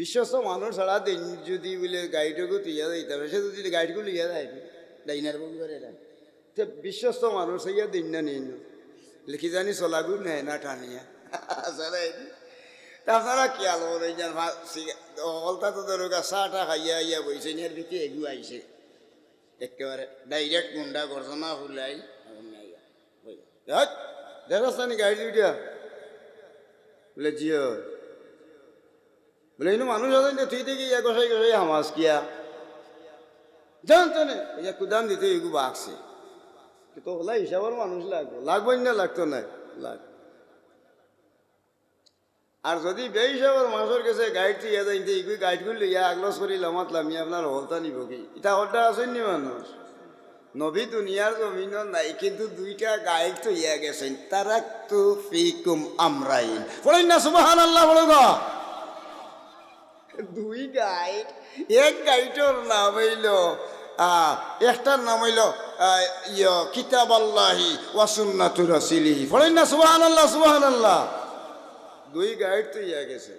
বিশ্বস্ত মানুষ ছাড়া দিন যদি বলে গাড়িটাকে তুইয়া হবে সে যদি গাড়িটুকু লিয়া দেয় ডাইনার বউ করে না তো বিশ্বস্ত মানুষ হইয়া দিন না নিন। লিখি জানি চলাগু নেয় না টানিয়া। আপনারা কি আলো যান অলতা তো ধরো চাটা খাইয়া ইয়া বইছে নিয়ার ভিতরে এগু আইছে। একেবারে ডাইরেক্ট গুন্ডা গর্জনা ফুলাই দেখাস নি গাড়ি দিয়া বলে, জিও। বলে, ইনো মানুষ আছে না তুই দেখি ইয়া গসাই গসাই হামাস কিয়া জানতো না ইয়া কুদান দিতে এগু বাকছে। তো হলা হিসাবের মানুষ লাগবো লাগবেন না লাগতো না লাগ। আর যদি বে হিসাবের মানুষের কাছে গাইড ইয়া যাইতে ইগু গাইড করলে ইয়া আগলস করি লামাতলাম ইয়া আপনার হলতা নিব কি? ইটা হলটা আছেন নি মানুষ? নবী দুনিয়ার জমিন নাই, কিন্তু দুইটা গায়ক তো ইয়া গেছেন তারা তো ফিকুম আমরাইন বলেন না সুবাহান আল্লাহ বলো দুই গাইড এক গাইডর নাম হইল একটার নাম হইল ইয় কিতাব আল্লাহি ওয়াসুন্নাতু রাসিলিহি। বলেন না সুবাহান আল্লাহ সুবাহান আল্লাহ দুই গাইড তো ইয়া গেছে।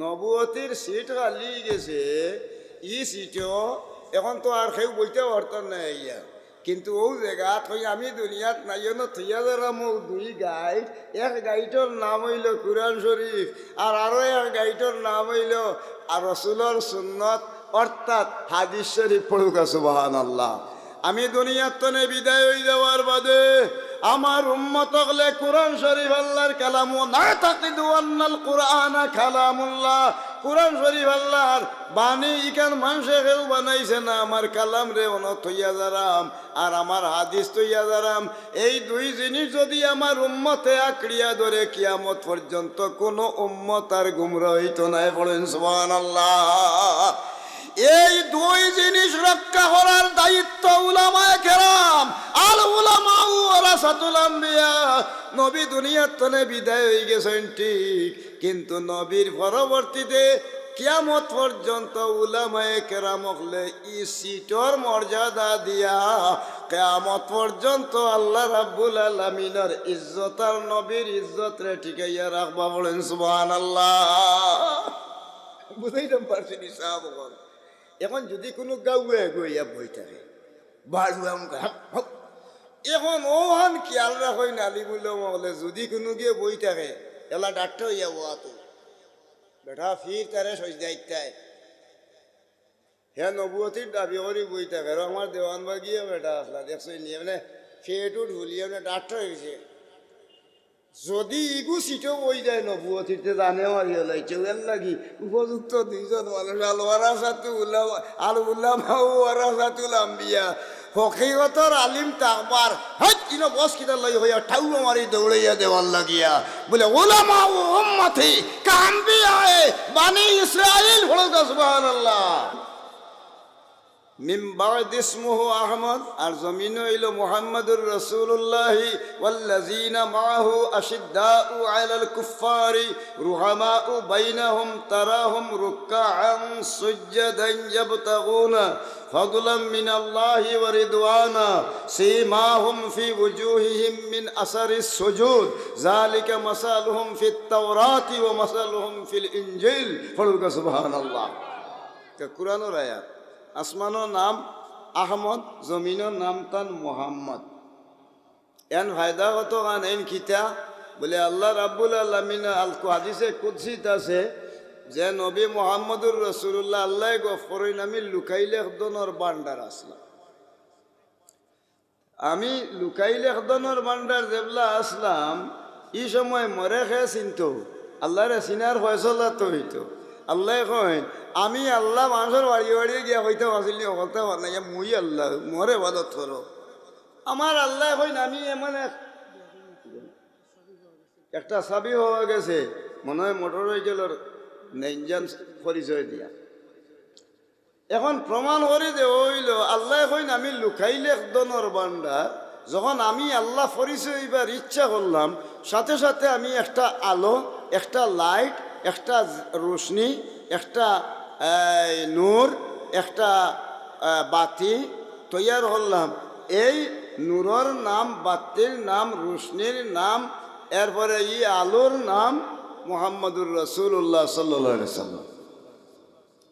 নবুয়তির সিট খালি গেছে, ই সিটও এখন তো আর কেউ বইতে পারতাম না ইয়া। কিন্তু ও জায়গা থই আমি দুনিয়াত নাই ন থইয়া যারা মোক দুই গাইড, এক গাইডর নাম হইল কুরআন শরীফ, আর আরও এক গাইডর নাম হইল আর রসুলর সুন্নত, অর্থাৎ হাদিস শরীফ পড়ুকা সুবাহান আল্লাহ আমি দুনিয়ার তনে বিদায় হয়ে যাওয়ার বাদে আমার উম্মত হলে কোরআন শরীফ আল্লাহর কালামু না তাকিদু আন্নাল কোরআন কালামুল্লাহ। কোরআন শরীফ আল্লাহর বাণী ইকান মানুষে কেউ বানাইছে না, আমার কালাম রে অন হইয়া যারাম, আর আমার হাদিস তৈয়া যারাম। এই দুই জিনিস যদি আমার উম্মতে আঁকড়িয়া ধরে কিয়ামত পর্যন্ত কোনো উম্মত আর গুমরা হইতো নাই বলেন সুবহানাল্লাহ। এই দুই জিনিস রক্ষা করার দায়িত্ব উলামায়ে কেরাম, আল উলামা ওয়ারাসাতুল আম্বিয়া। নবী দুনিয়ার তনে বিদায় হয়ে গেছেন ঠিক, কিন্তু নবীর পরবর্তীতে কিয়ামত পর্যন্ত উলামায়ে কেরাম হলে ই সিটর মর্যাদা দিয়া কেয়ামত পর্যন্ত আল্লাহ রাব্বুল আলামিনের ইজ্জত আর নবীর ইজ্জত রে ঠিকাইয়া রাখবা বলেন সুবহানাল্লাহ। বুঝাইতাম পারছি নি সাহাবগণ এখন যদি কোনো গাউয়ে গইয়া বই থাকে বাড়ুয়াম এখন ওহান খেয়াল রাখই নালি বললে মহলে যদি কোনো গিয়ে বই থাকে, এলা ডাক্তার হইয়া বোয়া তো বেটা ফির তারে সজদা ইত্যায় হে নবুয়তির দাবি করি বই থাকে। আমার দেওয়ান বা গিয়ে বেটা আসলা দেখছ নিয়ে মানে ফেটু ঢুলিয়ে মানে ডাক্তার হয়েছে যদি ইগু সিটও বই যায় নবুয়তিতে জানে মারি হলাইছে এর লাগি। উপযুক্ত দুইজন মানুষ আল ওয়ারাসাতু উল্লাহ আল উল্লামা ওয়ারাসাতুল আম্বিয়া। হকিগতর আলিম তাকবার ইনো বস কিটা লই হইয়া ঠাউ মারি দৌড়াইয়া দেওয়ার লাগিয়া। বলে ওলামা ও উম্মতি কাম্বিয়া বানি ইসরাইল হলো সুবহানাল্লাহ। من بعد اسمه أحمد الزمين إلى محمد رسول الله والذين معه أشداء على الكفار رحماء بينهم تراهم ركعا سجدا يبتغون فضلا من الله ورضوانا سيماهم في وجوههم من أثر السجود ذلك مثلهم في التوراة ومثلهم في الإنجيل فلوك سبحان الله القرآن الآيات আসমানোর নাম আহমদ জমিনের নাম তান মোহাম্মদ। এন ফায়দা কত গান, এন খিতা। বলে আল্লাহ রাব্বুল আলমিন, আল হাদিসে কুদ্সিত আছে যে নবী মোহাম্মদুর রসুল্লাহ আল্লাহ গফরইন আমি লুকাইলে দনের বান্ডার আসলাম আমি লুকাইলে দনের বান্ডার যেবলা আসলাম এই সময় মরে খেয়ে চিনত আল্লাহরে চিনার ফয়সলা তো হইতো আল্লাহ কয়, আমি আল্লাহ মানুষের বাড়ি বাড়ি গিয়া হইতে পারছিলি হতে পার না, মুই আল্লাহ, মরে বাদত থর আমার আল্লাহ কইন আমি এমন এক একটা চাবি হওয়া গেছে, মনে হয় মোটর সাইকেলের ইঞ্জান পরিচয় দিয়া। এখন প্রমাণ করে যে হইল, আল্লাহ কইন আমি লুকাইলে দনের বান্ডার যখন আমি আল্লাহ পরিচয় ইচ্ছা করলাম, সাথে সাথে আমি একটা আলো, একটা লাইট একটা রোশনি, একটা নূর, একটা বাতি তৈয়ার হলাম। এই নূরের নাম, বাতির নাম, রোশনির নাম, এরপরে ই আলোর নাম মোহাম্মদুর রসুল্লাহ সাল্লাহ সাল্লাম।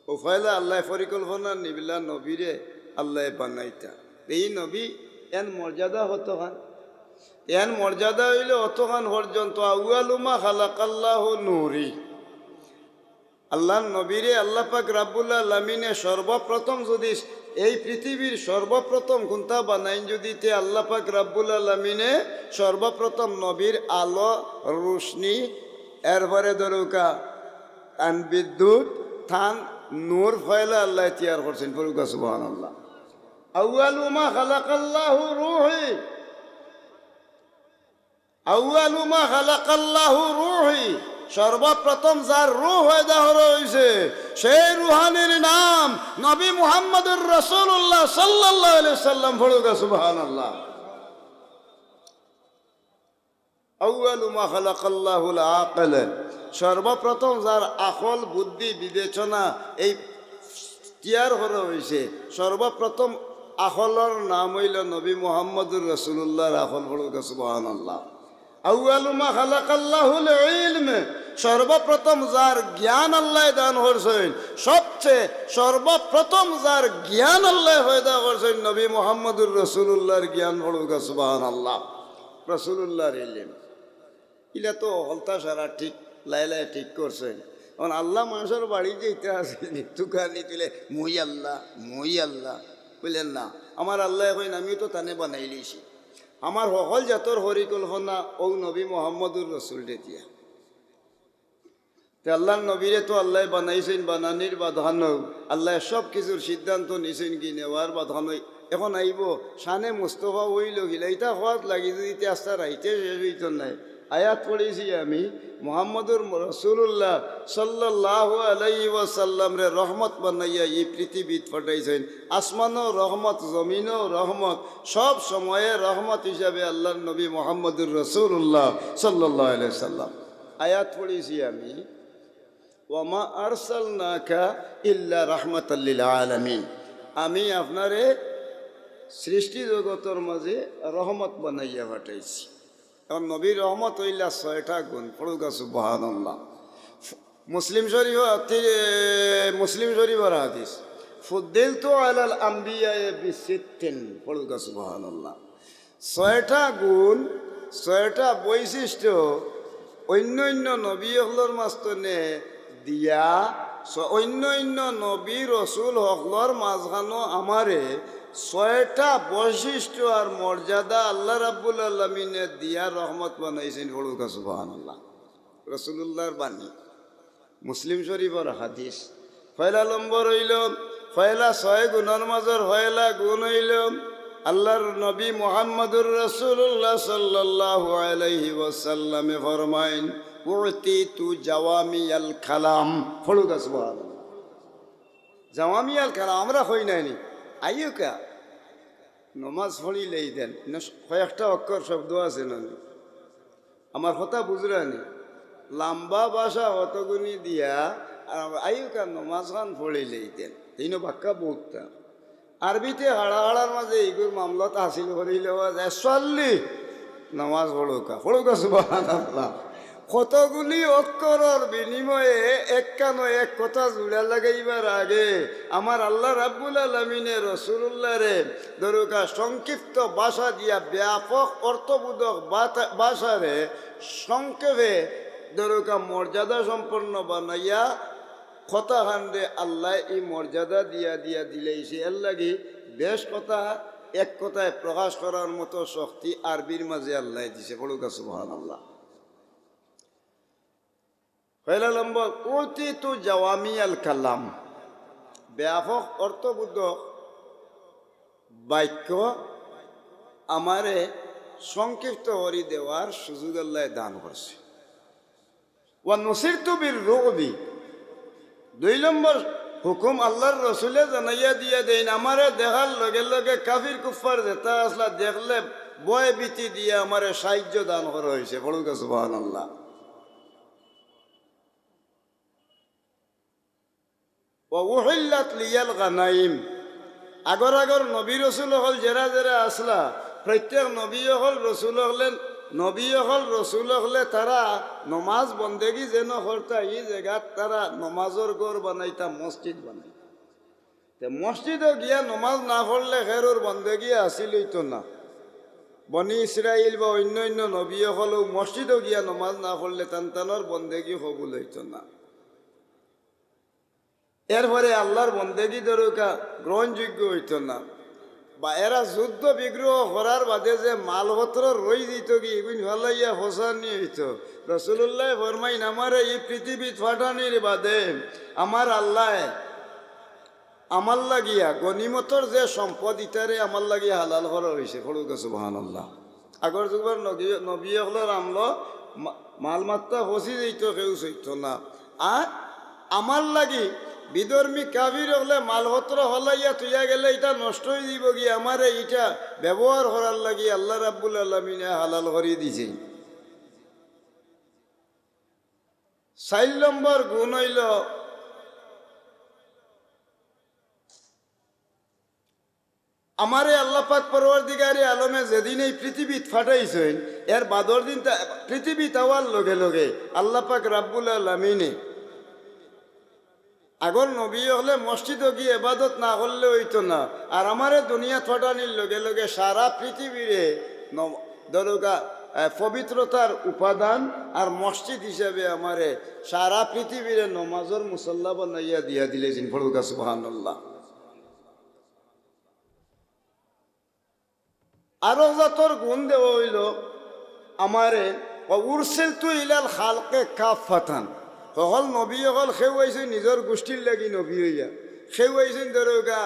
ও ফয়লা আল্লাহ পরিকল্পনা নিবিলা নবীরে আল্লাহ বানাইতা। এই নবী এন মর্যাদা হতো খান এন মর্যাদা হইলে অতখান পর্যন্ত, আউয়ালুমা খালাকাল্লাহ নূরি। আল্লাহ নবীরে আল্লাহ পাক রাব্বুল আলমিনে সর্বপ্রথম যদি এই পৃথিবীর সর্বপ্রথম কোনটা বানাইন যদি তে আল্লাহ পাক রাব্বুল আলমিনে সর্বপ্রথম নবীর আলো, রোশনি, এরপরে ধরুকা আন বিদ্যুৎ, থান, নূর, ফয়লা আল্লাহ তিয়ার করছেন ফরুকা সুবহান আল্লাহ আউয়ালুমা খালাকাল্লাহু রূহি। আউয়ালুমা খালাকাল্লাহু রূহি। সর্বপ্রথম যার রূহ হয়দা হয়েছে সেই রুহানির নাম নবী মুহাম্মদুর রসুল্লাহ সাল্লাম ফড়ুকা খালাকাল্লাহুল আকাল। সর্বপ্রথম যার আকল বুদ্ধি, বিবেচনা এই তিয়ার করা হয়েছে সর্বপ্রথম আখলর নাম হইল নবী মোহাম্মদুর রসুল্লাহর আখল ফড়ুকা সুবহানাল্লাহ। সর্বপ্রথম যার জ্ঞান আল্লাহ দান করছেন, সবচেয়ে সর্বপ্রথম যার জ্ঞান আল্লাহ পয়দা করছেন নবী মোহাম্মদুর রসুল্লাহর জ্ঞান পড়ুকা সুবাহান আল্লাহ রসুল্লাহর ইলিম। ইলা তো হলতা সারা ঠিক লাইলাই ঠিক করছেন। এখন আল্লাহ মানুষের বাড়ি যেতে আছে নিতুকানি তুলে মুই আল্লাহ মুই আল্লাহ। বুঝলেন না, আমার আল্লাহ কইন, আমিও তো তানে বানাই লিছি আমার সকল জাতর হরিকল্পনা ও নবী মোহাম্মদুর রসুল দিয়া। তে আল্লাহ নবীরে তো আল্লাহ বানাইছেন বানানির বাধান আল্লাহ সব কিছুর সিদ্ধান্ত নিছেন কি নেওয়ার বাধান এখন আইব সানে মুস্তফা হইল গিলা হওয়ার লাগি যদি আস্তার আস্তা রাইতে শেষ হইত নাই। আয়াত পড়েছি আমি, মোহাম্মদুর রসুল্লাহ সাল্লাহ আলাই ওয়াসাল্লাম রে রহমত বানাইয়া এই পৃথিবীত ফটাইছেন আসমানও রহমত, জমিনও রহমত, সব সময়ে রহমত হিসাবে আল্লাহ নবী মোহাম্মদুর রসুল্লাহ সাল্লাহ আলাই সাল্লাম আয়াত পড়েছি আমি, ওয়ামা আরসাল নাকা ইল্লা রহমতাল্লিল আলমিন। আমি আপনারে সৃষ্টি জগতের মাঝে রহমত বানাইয়া পাঠাইছি। এখন নবীর রহমত হইলা ছয়টা গুণ। পড়ুকা সুবাহান্লাহ মুসলিম শরীফ মুসলিম শরীফর হাদিস। ফুদ্দিল তো আলাল আম্বিয়ায় বিসিত্তিন পড়ুকা সুবাহান্লাহ ছয়টা গুণ, ছয়টা বৈশিষ্ট্য অন্য অন্য নবী হলর মাস্তনে দিয়া অন্য অন্য নবী রসুল হকলর মাঝখানো আমারে ছয়টা বৈশিষ্ট্য আর মর্যাদা আল্লাহ রাব্বুল আলমিনে দিয়া রহমত বানাইছেন হলুকা সুবাহান আল্লাহ রসুল্লাহর বাণী। মুসলিম শরীফর হাদিস। ফয়লা নম্বর হইল, ফয়লা ছয় গুণর মাজর ফয়লা গুণ হইল, আল্লাহর নবী মোহাম্মদুর রসুল্লাহ সাল্লাহ আলাইহি ওয়াসাল্লামে ফরমাইন উড়তি তু জাওয়ামি আল খালাম ফড়ুক আসবাহ জাওয়ামি আল খালাম আমরা হই নাইনি আইও কা নমাজ পড়িলেই দেন। কয়েকটা অক্ষর শব্দ আছে না আমার কথা বুঝরানি লাম্বা ভাষা অতগুনি দিয়া আর আইকা নমাজ খান পড়িলেই দেন। এই বাক্কা বহুতটা আরবিতে হাড়া হাড়ার মাঝে এইগুর মামলত হাসিল করিলে যায়। চল্লি নামাজ পড়ুকা। পড়ুকা সুবাহ কতগুলি অক্ষরের বিনিময়ে এক কানো এক কথা জুড়া লাগাইবার আগে আমার আল্লাহ রাব্বুল আলমিনে রসুল্লাহ রে দরুকা সংক্ষিপ্ত ভাষা দিয়া ব্যাপক অর্থবোধক ভাষারে সংক্ষেপে দরুকা মর্যাদা সম্পন্ন বানাইয়া কথা হান্ডে আল্লাহ এই মর্যাদা দিয়া দিয়া দিলেইছে। এর লাগি বেশ কথা, এক কথায় প্রকাশ করার মতো শক্তি আরবির মাঝে আল্লাহ দিছে। বড়ুকা সুবহান আল্লাহ পয়লা নম্বর অতি তু জাওয়ামি আল কালাম ব্যাপক অর্থবোধক বাক্য আমারে সংক্ষিপ্ত হরি দেওয়ার সুযোগ আল্লাহ দান করছে ও নসির তুবির রোগবি দুই নম্বর হুকুম আল্লাহর রসুলে জানাইয়া দিয়া দেন আমারে দেখার লগে লগে কাফির কুফার যেটা আসলা দেখলে বয় বিতি দিয়ে আমারে সাহায্য দান করা হয়েছে বড় বহান আল্লাহ লিয়াল আগর আগর নবী রসুল হল জেরা জেরা আসলা প্রত্যেক নবী হল রসুল হলেন, নবী হল রসুল হলে তারা নমাজ বন্দেগি যেন হরতা এই জায়গাত তারা নমাজর ঘর বানাইতা মসজিদ বানাই তে মসজিদে গিয়া নমাজ না পড়লে হেরোর বন্দেগি আসিল হইতো না। বনি ইসরাইল বা অন্য অন্য নবী হলেও মসজিদও গিয়া নমাজ না পড়লে তান্তানোর বন্দেগি হবুল না। এরপরে আল্লাহর বন্দেগি দরকা গ্রহণযোগ্য হইতো না। বা এরা যুদ্ধ বিগ্রহ করার বাদে যে মালপত্র রই দিত কি, এগুন ভালাইয়া হোসার নিয়ে হইত। রসুল্লাহ ফরমাইন, আমার এই পৃথিবী ফাটানির বাদে আমার আল্লাহ, আমার লাগিয়া গনিমতর যে সম্পদ, ইতারে আমার লাগিয়া হালাল করা হয়েছে ফলু গেছে বহান আল্লাহ আগর যুগের নবী হলের আমল মাল মাত্রা ফসি দিত, কেউ সইত না। আর আমার লাগি বিধর্মী কাবির হলে মালপত্র হলাইয়া তুইয়া গেলে এটা নষ্ট হয়ে দিব গিয়ে আমার এইটা ব্যবহার করার লাগি আল্লাহ রাব্বুল আলমিনে হালাল করে দিছে। চার নম্বর গুণ হইল আমারে আল্লাপাক পরওয়ার দিগারে আলমে যেদিন এই পৃথিবীত ফাটাইছেন, এর বাদর দিন পৃথিবী তাওয়ার লগে লগে আল্লাপাক রাব্বুল আলমিনে আগর নবী হলে মসজিদও গিয়ে এবাদত না করলে হইতো না। আর আমারে দুনিয়া থটানির লগে লগে সারা পৃথিবীরে দরগা পবিত্রতার উপাদান আর মসজিদ হিসাবে আমারে সারা পৃথিবীরে নমাজর মুসল্লা বানাইয়া দিয়া দিলে ফড়ুকা সুবাহান্লাহ আরও যতর গুণ দেওয়া হইল, আমারে উরসেল তু ইলাল খালকে কাপ ফাতান হল নবী সেও আইছে নিজের গোষ্ঠীর লাগি নবী হইয়া। সেও আইছেন ধরোগা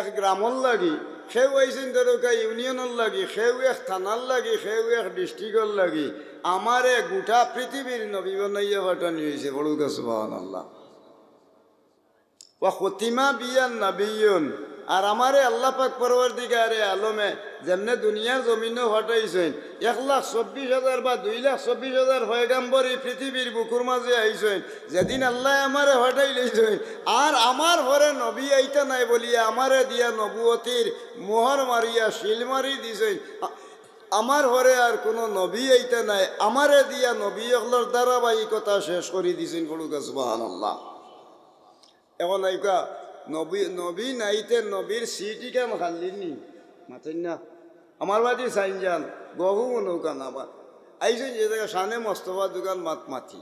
এক গ্রামর লাগি, সেও আইছেন ধরোগা ইউনিয়নের লাগি, সেও এক থানার লাগি, সেও এক ডিস্ট্রিক্টর লাগি। আমারে গোটা পৃথিবীর নবী বানাইয়া ফাটানি হয়েছে বড়ুগা সুবাহ আল্লাহ ও খতিমা বিয়ান নাবিয়ন। আর আমারে আল্লাহ পাক পরওয়ার দিকে আলমে যেমনে দুনিয়ার জমিনও হটাইছেন এক লাখ চব্বিশ হাজার বা দুই লাখ চব্বিশ হাজার হয়গাম্বর এই পৃথিবীর বুকুর মাঝে আইছেন, যেদিন আল্লাহ আমারে হটাই লইছেন। আর আমার ঘরে নবী আইতা নাই বলিয়া আমারে দিয়া নবুয়তির মোহর মারিয়া শিল মারি দিছেন। আমার ঘরে আর কোনো নবী আইতা নাই, আমারে দিয়া নবী অকলর ধারাবাহিকতা শেষ করে দিছেন বলুক সুবাহান আল্লাহ এখন আইকা নবী নবী নাইতে নবীর সিটি কেন খানলিনি মাথেন না। আমার বাড়ি সাইন যান গহু নৌকা নাবা আইসেন যে জায়গায় সানে মোস্তফা দোকান মাত মাতি।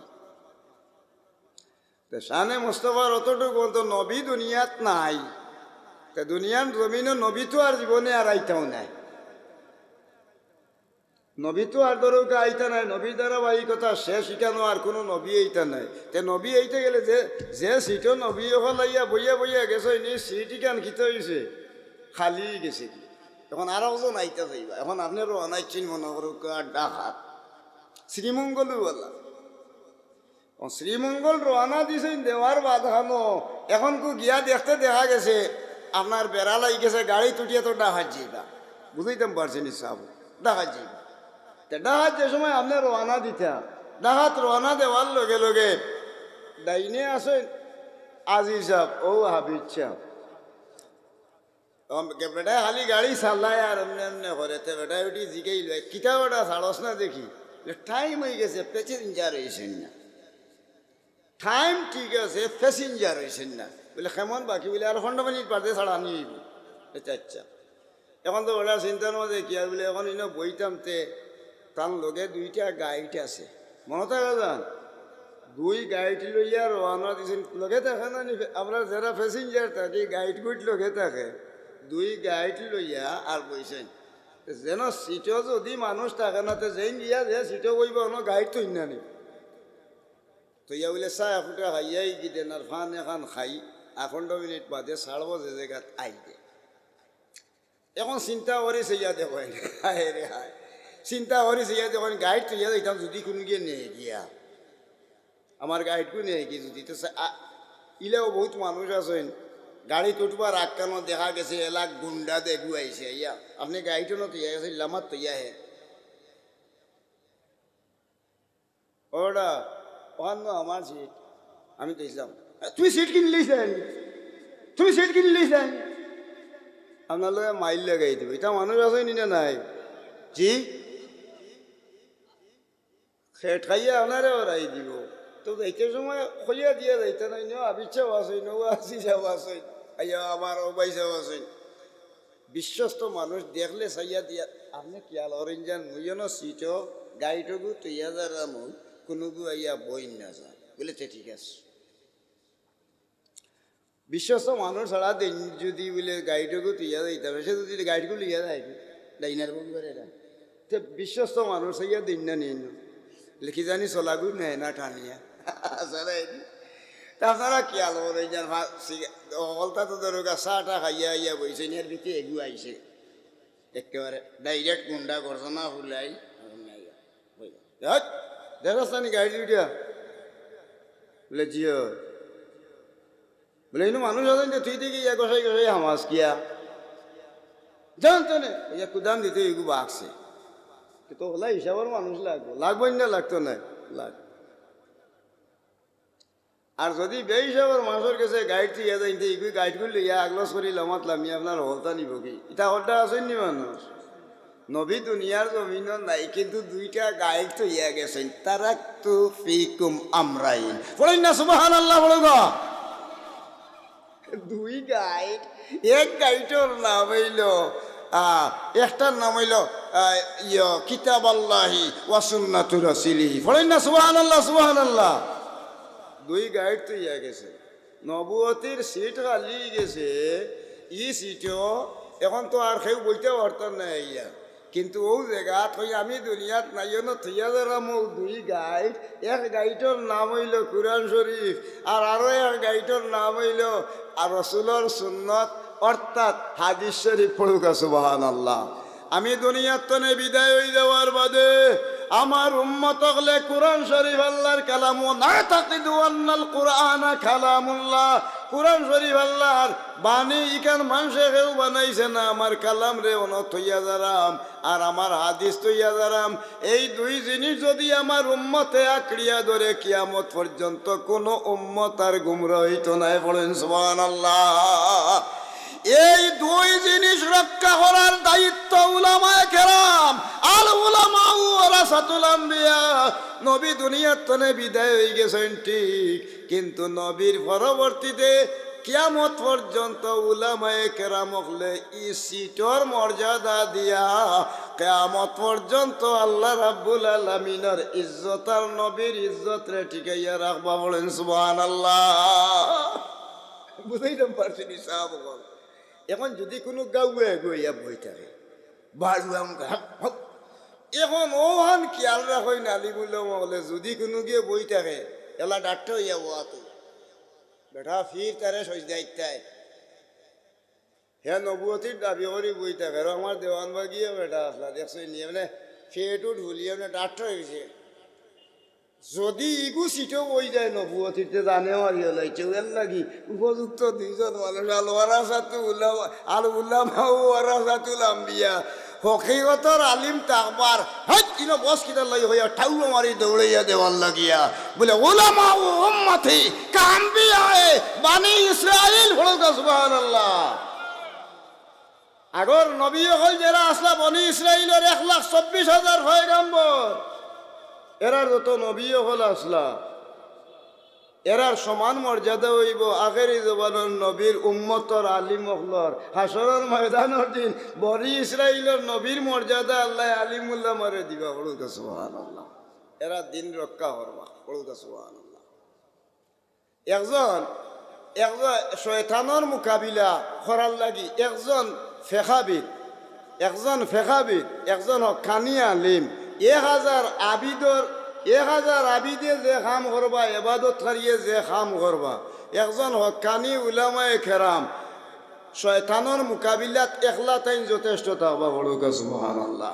শানে মোস্তফার অতটুকু তো নবী দুনিয়াত নাই। তা দুনিয়ার জমিনও নবী তো আর জীবনে আর আইতাও নাই। নবী তো আর ধরোকে আইতা নাই, নবীর ধারাবাহিকতা শেষ শিখানো আর কোনো নবী আইতা নাই। তে নবী আইতে গেলে যে যে সিটও নবী হল আইয়া বইয়া বইয়া গেছে নি সিটি কান খিতে হয়েছে খালি গেছে এখন আর ওজন আইতা যাইবা, এখন আপনারও অনাইছেন মনে করুক ডাকাত? শ্রীমঙ্গলও বলা। শ্রীমঙ্গল রওনা দিছেন দেওয়ার বাধানো। এখন কু গিয়া দেখতে দেখা গেছে আপনার বেড়া লাগি গেছে, গাড়ি তুটিয়ে তো ডাহাত যাইবা বুঝাইতাম পারছেন সাহেব ডাহাত যাইবা। ডাহাত যে সময় আপনি রওনা দিতা ডাহাত রওনা দেওয়ার লগে লগে ডাইনে আসেন আজি সাহেব, ও হাবিজ সাহেব। বেটা খালি গাড়ি চালায় আর এমনি এমনি করে তে বেটা উঠি জিগাই লয় কিতা বেটা ছাড়স না দেখি? টাইম হয়ে গেছে প্যাসেঞ্জার হয়েছেন না। টাইম ঠিক আছে প্যাসেঞ্জার হয়েছেন না। বলে কেমন বাকি বলে আর ঘণ্টা মিনিট পারতে ছাড়া আনি আচ্ছা আচ্ছা। এখন তো ওরা চিন্তার মধ্যে কি আর বলে এখন ইনো বইতাম তে তার লগে দুইটা গাইড আছে। মনে থাকে যান দুই গাইড লইয়া রওনা দিছেন। লগে থাকে না নি? আপনার যারা প্যাসেঞ্জার থাকে গাইড গুইড লগে থাকে দুই গাইড লইয়া আর বইছেন। যেন সিটও যদি মানুষ থাকে না, তো যেই গিয়া যে সিটও বইব কোনো গাইড তো না নি তো ইয়া বলে চাহ এফুটা খাইয়াই গিদেন আর ফান এখন খাই। আখণ্ড মিনিট বাদে ছাড়ব যে জায়গাত আই দে এখন চিন্তা করেছে ইয়া দেখেন হায় রে হায়। চিন্তা করেছে ইয়া দেখেন গাইড তো ইয়া দিতাম যদি কোনো গিয়ে নিয়ে গিয়া আমার গাইডকু নিয়ে গিয়ে যদি। তো ইলেও বহুত মানুষ আছেন। গাড়ি উঠবার আক্কানো দেখা গেছে এলাক গুন্ডা দেখু আইছে ইয়া, আপনি গাড়িটো তো ইয়া গেছে লামাত তো ইয়া হে ওটা না আমার সিট আমি তো ইসলাম তুমি সিট কিনে লিছেন তুমি সিট কিনে লিছেন আপনার লোক মাইল লাগাই দেবে। এটা মানুষ আছে নি না নাই? জি? খাইয়া আপনারে ওরাই দিব। তো যাইতে সময় খলিয়া দিয়া যাইতে নাই ন আবিচ্ছাও আছে ন আসি যাও আছে আইয়া আমার অবাইসাও আছে। বিশ্বস্ত মানুষ দেখলে চাইয়া দিয়া, আপনি কিয়াল অরেঞ্জান মুইয়নো সিট গাড়িটুকু তৈয়া যারাম কোনোগু আইয়া বই না যা বলে ঠিক আছে। বিশ্বস্ত মানুষ ছাড়া দিন যদি বলে গাড়িটুকু তুইয়া যাইতে হবে সে যদি গাড়িটুকু লিয়া যায় লাইনার বন্ধ করে বিশ্বস্ত মানুষ হইয়া দিন না নিন লিখি জানি চলাগু নেয় না টানিয়া আপনারা কি আলো অলতা তো ধরো চাটা খাইয়া ইয়া বইছে নিয়ার ভিতরে এগু আইছে একেবারে ডাইরেক্ট গুন্ডা করছে না ফুলাই দেখাস নি গাড়ি দুইটা বলে জিও বলে ইনো মানুষ আছেন তুই দিকে ইয়া গসাই গসাই হামাস কিয়া জানতো না ইয়া কুদাম দিতে এগু বাগছে তো হলা হিসাবের মানুষ লাগবো। লাগবো না, লাগতো না। লাগ। আর যদি বে হিসাবের মানুষের কাছে গাইড ইয়া যাই ইগু গাইড করলে ইয়া আগলস করি লমাতলাম ইয়া আপনার হলতা নিব কি? ইটা হলটা আছেন নি মানুষ? নবী দুনিয়ার জমিন নাই, কিন্তু দুইটা গাইড তো ইয়া গেছেন। তারা তো ফিকুম আমরাইন। বলেন না সুবাহান আল্লাহ বলো দুই গাইড, এক গাইডর নাম হইল একটার নাম হইল ইয় কিতাব আল্লাহি ওয়াসুন্নাতুর রাসিলিহি। বলেন না সুবাহান আল্লাহ সুবাহান আল্লাহ দুই গাইড তো ইয়া গেছে। নবুয়তির সিট খালি গেছে, ই সিটও এখন তো আর কেউ বইতে পারতাম না ইয়া। কিন্তু ও জায়গা থই আমি দুনিয়াত নাই না থইয়া যারাম ও দুই গাইড, এক গাইডর নাম হইল কুরআন শরীফ, আর আরও এক গাইডর নাম হইল আর রসুলর সুন্নত, অর্থাৎ হাদিস শরীফ পড়ুকা সুবাহান আল্লাহ আমি দুনিয়ার তনে বিদায় হয়ে যাওয়ার বাদে আমার উম্মত হলে কোরআন শরীফ আল্লাহর কালাম না তাকিদু আন্নাল কোরআন কালামুল্লাহ। কোরআন শরীফ আল্লাহর বাণী ইকান মানুষে কেউ বানাইছে না, আমার কালাম রে অনত হইয়া যারাম আর আমার হাদিস তৈয়া যারাম এই দুই জিনিস যদি আমার উম্মতে আঁকড়িয়া ধরে কিয়ামত পর্যন্ত কোনো উম্মত আর গুমরহিত নাই পড়েন সুবহানাল্লাহ। এই দুই জিনিস রক্ষা করার দায়িত্ব উলামায় কেরাম, আল উলামা ওয়ারাসাতুল আম্বিয়া নবী দুনিয়ার তনে বিদায় হয়ে গেছেন ঠিক, কিন্তু নবীর পরবর্তীতে কিয়ামত পর্যন্ত উলামায়ে কেরাম হলে ই সিটর মর্যাদা দিয়া কেয়ামত পর্যন্ত আল্লাহ রাব্বুল আলামিনের ইজ্জত আর নবীর ইজ্জত রে ঠিকাইয়া রাখবা বলেন সুবহানাল্লাহ। বুঝাইতাম পারছি সাহাবগণ এখন যদি কোনো গাউয়ে গইয়া বই থাকে বাড়ুয়াম এখন ওহান খেয়াল রাখই নালি বললে বলে যদি কোনো গিয়ে বই থাকে, এলা ডাক্তার হইয়া বোয়াতো বেটা ফির তারে সজদা ইত্যায় হে নবুয়তির দাবি করি বই থাকে আমার দেওয়ান বা গিয়ে বেটা আসলা দেখছ নিয়ে মানে ফেটু ঢুলিয়ে মানে ডাক্তার হয়েছে যদি ইগু সিটও বই যায় নবুয়তিতে জানে মারি হলাইছে ওর লাগি উপযুক্ত দুইজন মানুষ আল ওয়ারাসাতু উল্লাহ আল উল্লামা ওয়ারাসাতুল আম্বিয়া। হকিগতর আলিম তাকবার হ্যাঁ ইনো বস কিটা লই হইয়া ঠাউ মারি দৌড়াইয়া দেওয়ার লাগিয়া। বলে ওলামা ও উম্মতি কাম্বিয়া বানি ইসরাইল হলো সুবহানাল্লাহ। আগর নবী হল যারা আসলা, বনি ইসরাইলের এক লাখ চব্বিশ হাজার পয়গাম্বর। এরার যত নবী হল আসলা। এরার সমান মর্যাদা হইব আখেরি জবানের নবীর উম্মতর আলিম হলর হাসরের ময়দানের দিন বনি ইসরাইলের নবীর মর্যাদা আল্লাহ আলিমুল্লাহ মারে দিবা। সুহান আল্লাহ এরা দিন রক্ষা বড়ুকা সুহান আল্লাহ একজন একজন শয়তানোর মোকাবিলা করার লাগি একজন ফেখাবিদ। একজন ফেখাবিদ, একজন কানি আলিম। এক হাজার আবিদর এক হাজার আবিদে যে কাম করবা এবাদত হারিয়ে যে কাম করবা একজন হকানি উলামায় খেরাম শয়তানোর মোকাবিলাত একলা তাই যথেষ্ট থাকবা বড় কাছে মহান আল্লাহ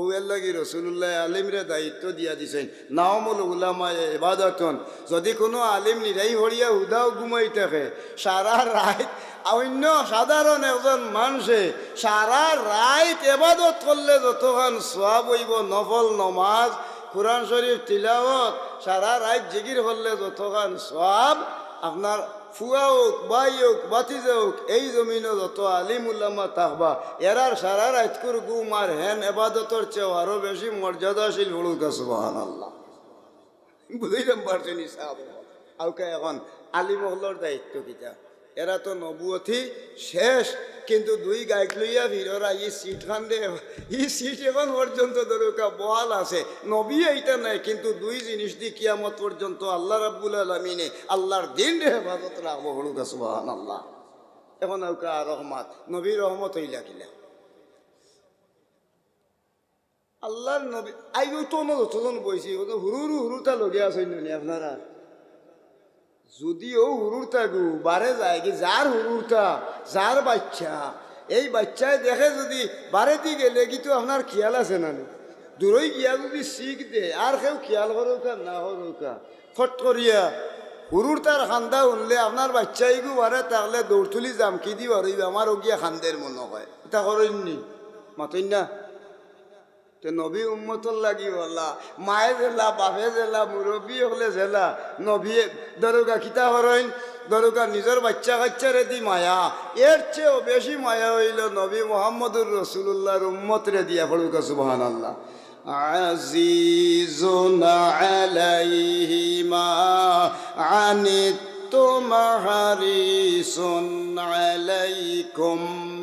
ও এর লাগি রসুল্লাহ আলিমরে দায়িত্ব দিয়া দিছেন? নাওমুল উলামায় এবাদতন যদি কোনো আলিম নিরাই হরিয়া উদাও ঘুমাই থাকে, সারা রাত অন্য সাধারণ একজন মানুষে সারা রাত এবাদত করলে যতক্ষণ সোয়াব হইব, নফল নমাজ, কোরআন শরীফ তিলাওয়াত, সারা রাত জিগির করলে যতক্ষণ সোয়াব আপনার ফুয়া হোক, বাই হোক বাতিজা হোক, এই জমিনে যত আলিম উল্লামা তাহবা, এরার সারা রাজকুর গুম আর হেন এবাদতর চেয়েও আরও বেশি মর্যাদাশীল হলুক সুবাহান আল্লাহ বুঝাইলাম পারছেন সাহেব আউকে এখন আলিমহলর দায়িত্ব কিতা? এরা তো নবুয়থি শেষ, কিন্তু দুই গাইক লইয়া ভিড়রা ই সিট খান দে ই সিট এখন পর্যন্ত দরকা বহাল আছে। নবী এইটা নাই, কিন্তু দুই জিনিস দি কিয়ামত পর্যন্ত আল্লাহ রাব্বুল আলমিনে আল্লাহর দিন রে হেফাজত রাখব হলুকা সুবাহান আল্লাহ এখন আউকা রহমত? নবী রহমত হইলা কিলা আল্লাহর নবী আইও তো যতজন বইছি হুরুরু হুরুটা লগে আছে আপনারা। যদিও হুরুরটা গু, বারে যায় কি যার হুরুরটা, যার বাচ্চা, এই বাচ্চায় দেখে যদি বারে দি গেলে কিন্তু আপনার খেয়াল আছে না? দূরই গিয়া যদি শিখ দে, আর কেউ খেয়াল করুকা না করুকা ফট করিয়া হুরুর তার খান্দা উনলে আপনার বাচ্চাই গু বারে, তাহলে দৌড় তুলি যাম কি দি বারইবে আমার গিয়া খান্দের মনে হয়। এটা করেননি? মাতই না? তো নবী উম্মতর লাগি বললা মায়ে জেলা, বাপে জেলা মুরব্বী হলে জেলা নবী দরগা কিতা হরইন দরগা নিজের বাচ্চা কাচ্চারে দি মায়া। এর চেয়েও বেশি মায়া হইল নবী মোহাম্মদুর রসুল্লাহর উম্মতরে দিয়া ফড়ুকা সুবহান আল্লাহ আনিতুম হারিসুন আলাইকুম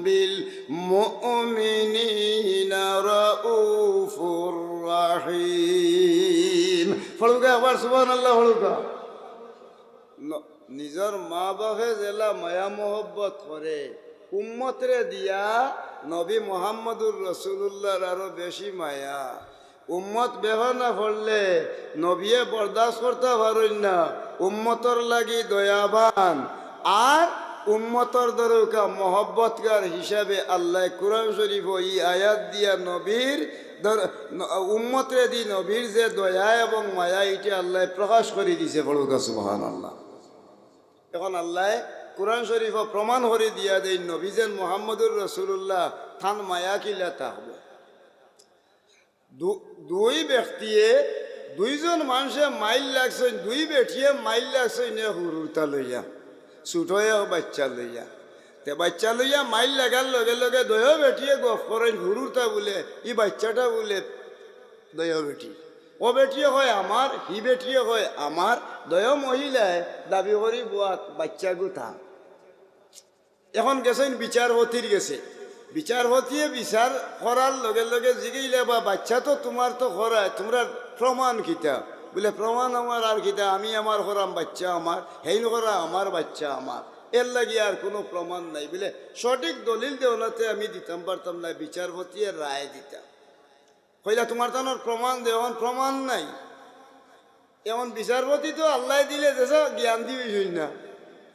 বিল মুমিনিনা রাউফুর রাহিম। ফড়ুকা আবার সুবহানাল্লাহ ফড়ুকা ন- নিজর মা বাপে জেলা মায়া মোহব্বত করে, উম্মতরে দিয়া নবী মোহাম্মদুর রসুল্লাহর আরও বেশি মায়া। উম্মত ব্যবহার না নবীয়ে বরদাস্ত করতে পারেন লাগি দয়াবান। আর উম্মতর দরকা মহব্বতগার হিসাবে আল্লাহ কুরআন শরীফ ই আয়াত দিয়া নবীর উম্মতরে দি নবীর যে দয়া এবং মায়া, এটি আল্লাহ প্রকাশ করে দিছে বড়কা সুবহান আল্লাহ এখন আল্লাহ কোরআন শরীফ প্রমাণ করে দিয়া দেই নবীজেন মোহাম্মদুর রসুল্লাহ থান মায়া কিলা তাহবে দুই ব্যক্তিয়ে দুইজন মানুষে মাইল লাগছেন দুই বেঠিয়ে মাইল লাগছেন নে হুরুতা লইয়া ছুটয়ে বাচ্চা লইয়া। তে বাচ্চা লইয়া মাইল লাগার লগে লগে দয় বেঠিয়ে গফ করেন হুরুতা বলে, ই বাচ্চাটা বলে দয় বেটি। ও বেটিয়ে হয় আমার, হি বেটিয়ে হয় আমার দয় মহিলায় দাবি করি বুয়াত বাচ্চা গুথা এখন গেছেন বিচারপতির গেছে। বিচারপতিয়ে বিচার করার লগে লগে জিগাইলে বা বাচ্চা তো তোমার তো করায় তোমরা প্রমাণ কিতা বলে, প্রমাণ আমার আর কিতা আমি আমার করাম বাচ্চা আমার হেইন করা আমার বাচ্চা আমার। এর লাগি আর কোনো প্রমাণ নাই। বলে, সঠিক দলিল দেওয়াতে আমি দিতাম, পারতাম না, বিচারপতি রায় দিতাম। কইলা, তোমার তানোর প্রমাণ দেওয়ান প্রমাণ নাই। এমন বিচারপতি তো আল্লাহ দিলে দেশ জ্ঞান দিবি না।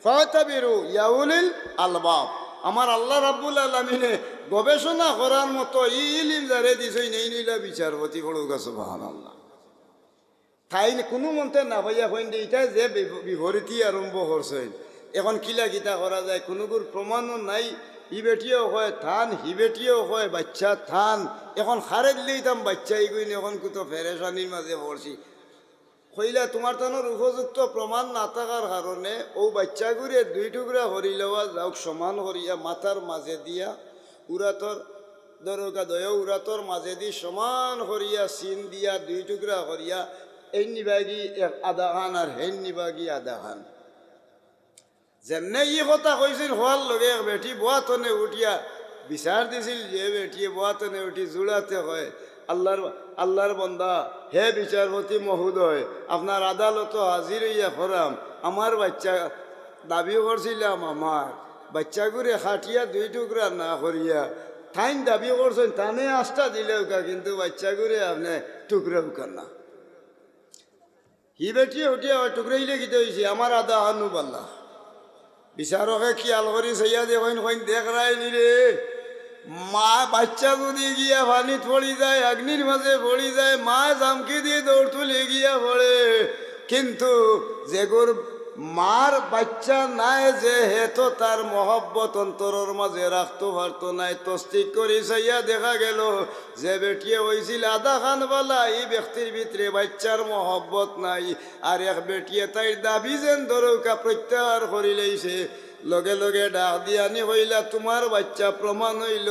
ফাতাবিরু ইয়াউলিল আলবাব। আমার আল্লাহ রাব্বুল আলমিনে গবেষণা করার মতো ইলিম যারে দিছই নেই নিলা বিচারপতি পড়ুক সুবহান আল্লাহ তাই কোনো মন্ত্রে না ভাইয়া হইন এটা যে বিভ- বিভরিতি আরম্ভ করছে এখন কিলা কিতা করা যায় কোনোগুর প্রমাণও নাই ই বেটিও হয়, থান হি বেটিও হয়, বাচ্চা, থান। এখন খারে দিলেই তাম বাচ্চা ইগুইন এখন কুতো ফেরেশানির মাঝে পড়ছি কইলা তোমার তানোর উপযুক্ত প্রমাণ না থাকার কারণে ও বাচ্চাগুড়ে দুই টুকরা হরি লওয়া যাওক, সমান হরিয়া মাথার মাঝে দিয়া উরাতর দরকা দয় উরাতর মাঝে দি সমান হরিয়া সিন দিয়া দুই টুকরা হরিয়া এই নিবাগি এক আধা খান আর হেন নিবাগি আধা খান যেনে ই কথা কৈছিল হোৱাৰ লগে বেটি বোৱাতনে উঠিয়া বিচাৰ দিছিল যে বেটিয়ে বোৱাতনে উঠি জোড়াতে হয় আল্লাহর আল্লাহর বন্দা হে বিচারপতি মহোদয় আপনার আদালত হাজির হইয়া ফরাম আমার বাচ্চা দাবি করছিলাম আমার বাচ্চাগুড়ে খাটিয়া দুই টুকরা না করিয়া ঠাইন দাবি করছেন তানে আস্থা দিলেও কিন্তু বাচ্চাগুড়ে আপনি টুকরা উকার না হি বেটিয়ে উঠিয়া টুকরাই গীতে হয়েছে আমার আদা হানু পাল্লা। বিচারকে খেয়াল করি সইয়া দেখ কইন দেখ রায় নি রে মা বাচ্চা যদি গিয়া পানিত পড়ি যায় অগ্নির মাঝে পড়ি যায়, মা জামকি দিয়ে দৌড় তুলে গিয়া পড়ে কিন্তু যেগুর মার বাচ্চা নাই যে হে তার মহব্বত অন্তরের মাঝে রাখতো পারতো নাই তস্তিক করি চাইয়া দেখা গেল। যে বেটিয়ে হয়েছিল আধা খানবালা এই ব্যক্তির ভিতরে বাচ্চার মহব্বত নাই। আর এক বেটিয়ে তাই দাবি যেন ধরৌকা প্রত্যাহার করি লইছে লগে লগে ডাক দিয়ানি হইলা, তোমার বাচ্চা প্রমাণ হইল।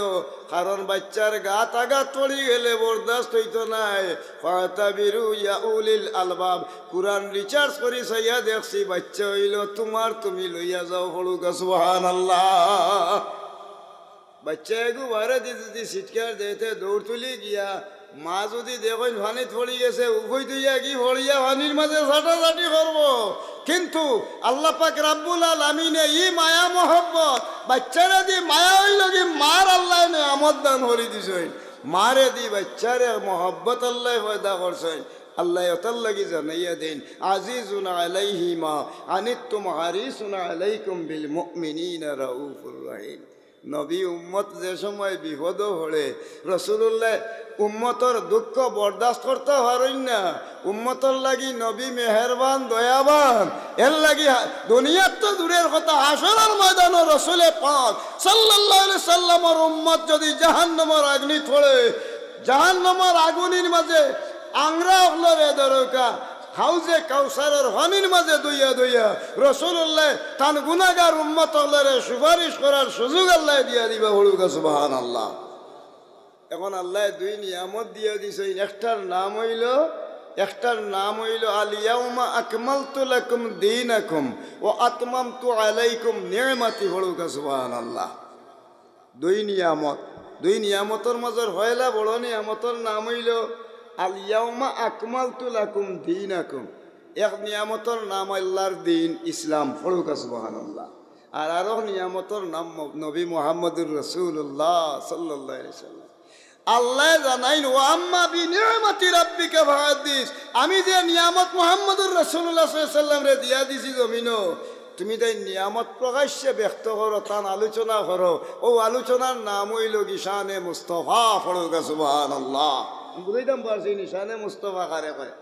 কারণ বাচ্চার গাত আঘাত পড়ি গেলে বরদাস্ত হইতো নাই। ইয়া উলিল আলবাব, কুরআন রিচার্জ করি সাইয়া দেখছি বাচ্চা হইল। তোমার তুমি লইয়া যাও হলু সুবহান আল্লাহ বাচ্চা এগু বাইরে দি যদি সিটকার দিতে দৌড় তুলি গিয়া মা যদি দেখেন পানিত পড়ি গেছে, উভয় দুইয়া কি ভরিয়া পানির মাঝে ছাটাছাটি করব? কিন্তু আল্লাহ পাক রাব্বুল আলামিনে ই মায়া মহব্বত, বাচ্চারা দি মায়া হইল কি মার আল্লাহ নে আমদ দান হরি দিছেন। মারে দি বাচ্চারে মহব্বত আল্লাহ পয়দা করছেন। আল্লাহ অতাল লাগি জানাইয়া দেন, আজিজুন আলাইহি মা আনিতুম হারিসুন আলাইকুম বিল মুমিনিনা রাউফুর রহিম। নবী উম্মত যে সময় বিপদ হলে রসুল্লাহ উম্মতর দুঃখ বরদাস্ত করতে পারেন না। উম্মতর লাগি নবী মেহেরবান, দয়াবান। এর লাগি দুনিয়ার তো দূরের কথা আসলার ময়দান রসুলে পাক। আলাইহি সাল্লামর উম্মত যদি জাহান্নামের আগ্নি থড়ে জাহান্নামের আগুনির মাঝে আংরা হলো রে দরকা হাউজে কাউসারের হনির মাঝে দইয়া দইয়া রসুল্লাহ তান গুনাগার উম্মত সুপারিশ করার সুযোগ আল্লাহ দিয়া দিবা হলুকা সুবাহান আল্লাহ এখন আল্লাহ দুই নিয়ামত দিয়া দিছে একটার নাম হইল, একটার নাম হইল আলিয়াউমা আকমাল তুলাকুম দিন আকুম ও আতমাম তু আলাইকুম নিয়মাতি হলুকা সুবাহান আল্লাহ দুই নিয়ামত, দুই নিয়ামতর মাজর হয়লা বড় নিয়ামতর নাম হইল আলিয়াউমা আকমাল তুলাকুম দিন আকুম এক নিয়ামতর নাম আল্লাহর দিন, ইসলাম ফড়ুকা সুবহানাল্লাহ। আর আরও নিয়ামতর নাম নবী মোহাম্মদুর রসুল্লাহ সাল্লাহ সাল্লাম। আল্লাহ জানাইন ও আম্মা বি নিয়ামতি রাব্বিকা ফাহাদিস আমি যে নিয়ামত মোহাম্মদুর রসুল্লাহ সাল্লাম রে দিয়া দিছি জমিনো, তুমি তাই নিয়ামত প্রকাশ্যে ব্যক্ত করো, তান আলোচনা করো। ও আলোচনার নাম হইল গিসানে মুস্তফা ফড়ুকা সুবহানাল্লাহ বুঝাইতাম পারছি নিশানে মুস্তফা কারে কয়।